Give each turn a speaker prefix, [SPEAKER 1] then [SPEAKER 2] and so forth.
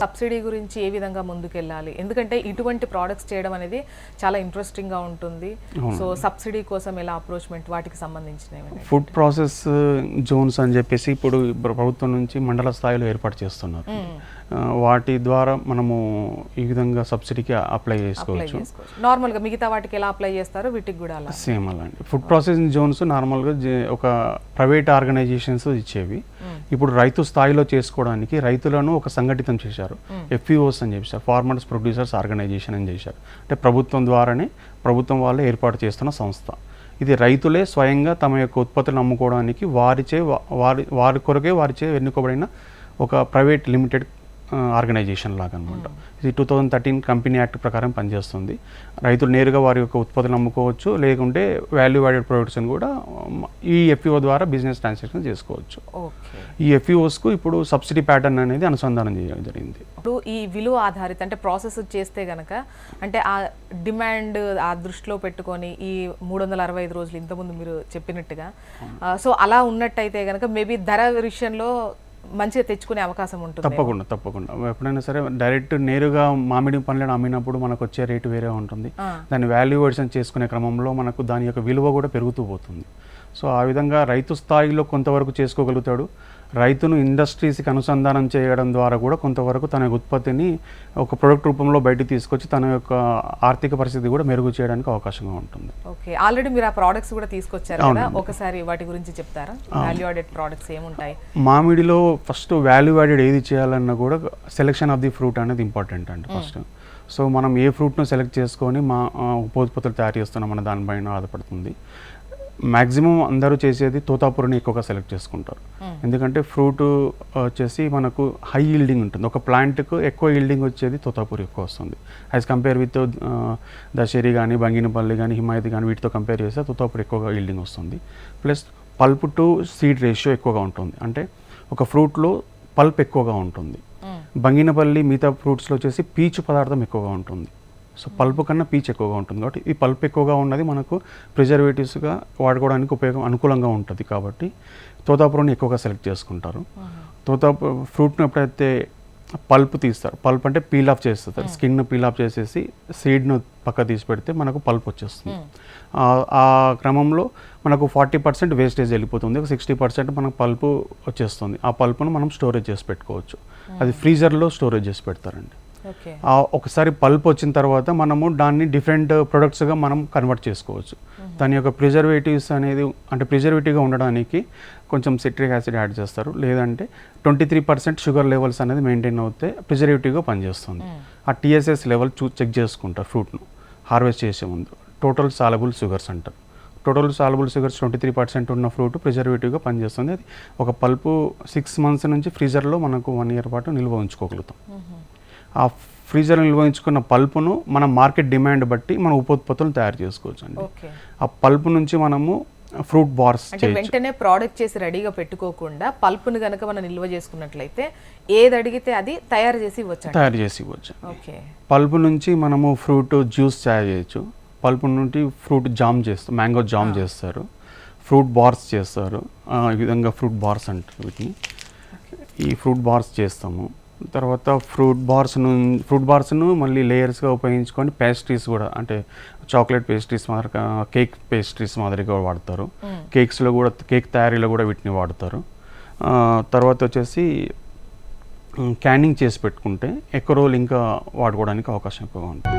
[SPEAKER 1] Subsidy గురించి ఏ విధంగా ముందుకెళ్ళాలి? ఎందుకంటే ఇటువంటి ప్రోడక్ట్స్ చేయడం అనేది చాలా ఇంట్రెస్టింగ్గా ఉంటుంది. సో సబ్సిడీ కోసం ఎలా అప్రోచ్మెంట్ వాటికి సంబంధించినవి?
[SPEAKER 2] ఫుడ్ ప్రాసెస్ జోన్స్ అని చెప్పేసి ఇప్పుడు ప్రభుత్వం నుంచి మండల స్థాయిలో ఏర్పాటు చేస్తున్నారు. ఆ, వాటి ద్వారా మనము ఈ విధంగా సబ్సిడీకి అప్లై చేసుకోవచ్చు.
[SPEAKER 1] చేసుకోవచ్చు. నార్మల్గా మిగతా వాటికి ఎలా అప్లై చేస్తారో వీటికి కూడా అలా
[SPEAKER 2] సేమ్ అలాంటి. ఫుడ్ ప్రాసెసింగ్ జోన్స్ నార్మల్గా ఒక ప్రైవేట్ ఆర్గనైజేషన్స్ ఇచ్చేవి. ఇప్పుడు రైతు స్థాయిలో చేసుకోవడానికి రైతులను ఒక సంఘటితం చేశారు. ఎఫ్ఈఓస్ అని చెప్పేసారు ఫార్మర్స్ ప్రొడ్యూసర్స్ ఆర్గనైజేషన్ అని చేశారు. అంటే ప్రభుత్వం ద్వారానే ప్రభుత్వం వాళ్ళే ఏర్పాటు చేస్తున్న సంస్థ. ఇది రైతులే స్వయంగా తమ యొక్క ఉత్పత్తులను అమ్ముకోవడానికి వారిచే వారి వారి కొరకే వారిచే ఎన్నుకోబడిన ఒక ప్రైవేట్ లిమిటెడ్ ఆర్గనైజేషన్ లాగా అనమాట ఇది two thousand thirteen company act ప్రకారం పనిచేస్తుంది. రైతులు నేరుగా వారి యొక్క ఉత్పత్తులు అమ్ముకోవచ్చు లేకుంటే వాల్యూ యాడెడ్ ప్రొడక్ట్స్ అని కూడా ఈ ఎఫ్ఈఓ ద్వారా బిజినెస్ ట్రాన్సాక్షన్ చేసుకోవచ్చు. ఈ ఎఫ్ఈఓస్కు ఇప్పుడు సబ్సిడీ ప్యాటర్న్ అనేది అనుసంధానం చేయడం జరిగింది.
[SPEAKER 1] ఇప్పుడు ఈ విలువ ఆధారిత అంటే ప్రాసెస్ చేస్తే గనక అంటే ఆ డిమాండ్ ఆ దృష్టిలో పెట్టుకొని ఈ మూడు వందల అరవై ఐదు రోజులు ఇంతకుముందు మీరు చెప్పినట్టుగా సో అలా ఉన్నట్టయితే గనక మేబీ ధర విషయంలో మంచిగా తెచ్చుకునే అవకాశం ఉంటుంది.
[SPEAKER 2] తప్పకుండా తప్పకుండా. ఎప్పుడైనా సరే డైరెక్ట్ నేరుగా మామిడి పండ్లను అమ్మినప్పుడు మనకు వచ్చే రేటు వేరే ఉంటుంది. దాన్ని వాల్యుయేషన్ చేసుకునే క్రమంలో మనకు దాని యొక్క విలువ కూడా పెరుగుతూ పోతుంది. సో ఆ విధంగా రైతు స్థాయిలో కొంతవరకు చేసుకోగలుగుతాడు. రైతును ఇండస్ట్రీస్కి అనుసంధానం చేయడం ద్వారా కూడా కొంతవరకు తన ఉత్పత్తిని ఒక ప్రొడక్ట్ రూపంలో బయటికి తీసుకొచ్చి తన యొక్క ఆర్థిక పరిస్థితి కూడా మెరుగు చేయడానికి అవకాశంగా ఉంటుంది.
[SPEAKER 1] ఓకే. ఆల్రెడీ మీరు ఆ ప్రోడక్ట్స్ కూడా తీసుకొచ్చారు కదా. ఒకసారి వాటి గురించి చెప్తారా? వాల్యూ ఆడెడ్ ప్రోడక్ట్స్ ఏముంటాయి?
[SPEAKER 2] మామిడిలో ఫస్ట్ వాల్యూ యాడెడ్ ఏది చేయాలన్నా కూడా సెలెక్షన్ ఆఫ్ ది ఫ్రూట్ అనేది ఇంపార్టెంట్ అండి ఫస్ట్. సో మనం ఏ ఫ్రూట్ను సెలెక్ట్ చేసుకొని మా ఉపోత్పత్తులు తయారు చేస్తున్నాం మన దానిపైన ఆధారపడుతుంది. మ్యాక్సిమం అందరూ చేసేది తోతాపురిని ఎక్కువగా సెలెక్ట్ చేసుకుంటారు. ఎందుకంటే ఫ్రూట్ వచ్చేసి మనకు హై ఈల్డింగ్ ఉంటుంది. ఒక ప్లాంట్కు ఎక్కువ ఈల్డింగ్ వచ్చేది తోతాపురి ఎక్కువ వస్తుంది. యాజ్ కంపేర్ విత్ దశేరి కానీ బంగినపల్లి కానీ హిమాయత్ కానీ వీటితో కంపేర్ చేస్తే తోతాపురి ఎక్కువగా ఈల్డింగ్ వస్తుంది. Plus pulp to seed ratio ఎక్కువగా ఉంటుంది. అంటే ఒక ఫ్రూట్లో పల్ప్ ఎక్కువగా ఉంటుంది. బంగినపల్లి మిగతా ఫ్రూట్స్లో వచ్చేసి పీచు పదార్థం ఎక్కువగా ఉంటుంది. సో పల్ప్ కన్నా పీచ్ ఎక్కువగా ఉంటుంది కాబట్టి ఈ పల్ప్ ఎక్కువగా ఉన్నది మనకు ప్రిజర్వేటివ్స్గా వాడుకోవడానికి ఉపయోగం అనుకూలంగా ఉంటుంది కాబట్టి తోతాపురాన్ని ఎక్కువగా సెలెక్ట్ చేసుకుంటారు. తోతా ఫ్రూట్ను ఎప్పుడైతే పల్ప్ తీస్తారు పల్ప్ అంటే పీల్ ఆఫ్ చేస్తారు స్కిన్ పీల్ ఆఫ్ చేసేసి సీడ్ను పక్క తీసి పెడితే మనకు పల్ప్ వచ్చేస్తుంది. ఆ- క్రమంలో మనకు ఫార్టీ పర్సెంట్ వేస్టేజ్ వెళ్ళిపోతుంది ఒక సిక్స్టీ పర్సెంట్ మనకు పల్పు వచ్చేస్తుంది. ఆ పల్పును మనం స్టోరేజ్ చేసి పెట్టుకోవచ్చు. అది ఫ్రీజర్లో స్టోరేజ్ చేసి పెడతారండి. ఒకసారి పల్ప్ వచ్చిన తర్వాత మనము దాన్ని డిఫరెంట్ ప్రొడక్ట్స్గా మనం కన్వర్ట్ చేసుకోవచ్చు. దాని యొక్క ప్రిజర్వేటివ్స్ అనేది అంటే ప్రిజర్వేటివ్గా ఉండడానికి కొంచెం సిట్రిక్ యాసిడ్ యాడ్ చేస్తారు. లేదంటే twenty three percent sugar levels అనేది మెయింటైన్ అవుతే ప్రిజర్వేటివ్గా పనిచేస్తుంది. ఆ టీఎస్ఎస్ లెవెల్ చూ చెక్ చేసుకుంటారు ఫ్రూట్ను. హార్వెస్ట్ చేసే ముందు. టోటల్ సాలబుల్ షుగర్స్ అంటారు. Total soluble sugars twenty three percent ఉన్న ఫ్రూట్ ప్రిజర్వేటివ్గా పనిచేస్తుంది. అది ఒక పల్పు సిక్స్ మంత్స్ నుంచి ఫ్రీజర్లో మనకు వన్ ఇయర్ పాటు నిల్వ ఉంచుకోగలుగుతాం. ఆ ఫ్రీజర్ నిల్వ ఉంచుకున్న పల్పును మన మార్కెట్ డిమాండ్ బట్టి మన ఉపోత్పత్తులను తయారు చేసుకోవచ్చు అండి ఆ పల్పు నుంచి మనము ఫ్రూట్ బార్స్
[SPEAKER 1] అంటే వెంటనే ప్రోడక్ట్ చేసి రెడీగా పెట్టుకోకుండా పల్పును గనక మనం నిల్వ చేసుకున్నట్లయితే ఏది అడిగితే అది తయారు చేసి ఇవ్వచ్చు
[SPEAKER 2] తయారు చేసి ఇవ్వచ్చు.
[SPEAKER 1] ఓకే.
[SPEAKER 2] పల్పు నుంచి మనము ఫ్రూట్ జ్యూస్ తయారు చేయొచ్చు. పల్పు నుండి ఫ్రూట్ జామ్ చేస్తారు మ్యాంగో జామ్ చేస్తారు. ఫ్రూట్ బార్స్ చేస్తారు. ఈ విధంగా ఫ్రూట్ బార్స్ అంటారు వీటిని. ఈ ఫ్రూట్ బార్స్ చేస్తాము. తర్వాత ఫ్రూట్ బార్స్ ఫ్రూట్ బార్స్ను మళ్ళీ లేయర్స్గా ఉపయోగించుకొని పేస్ట్రీస్ కూడా అంటే చాక్లెట్ పేస్ట్రీస్ మాదిరిగా కేక్ పేస్ట్రీస్ మాదిరిగా వాడతారు. కేక్స్లో కూడా కేక్ తయారీలో కూడా వీటిని వాడతారు. తర్వాత వచ్చేసి క్యానింగ్ చేసి పెట్టుకుంటే ఎక్కువ రోజులు ఇంకా వాడుకోవడానికి అవకాశం ఎక్కువగా ఉంటుంది.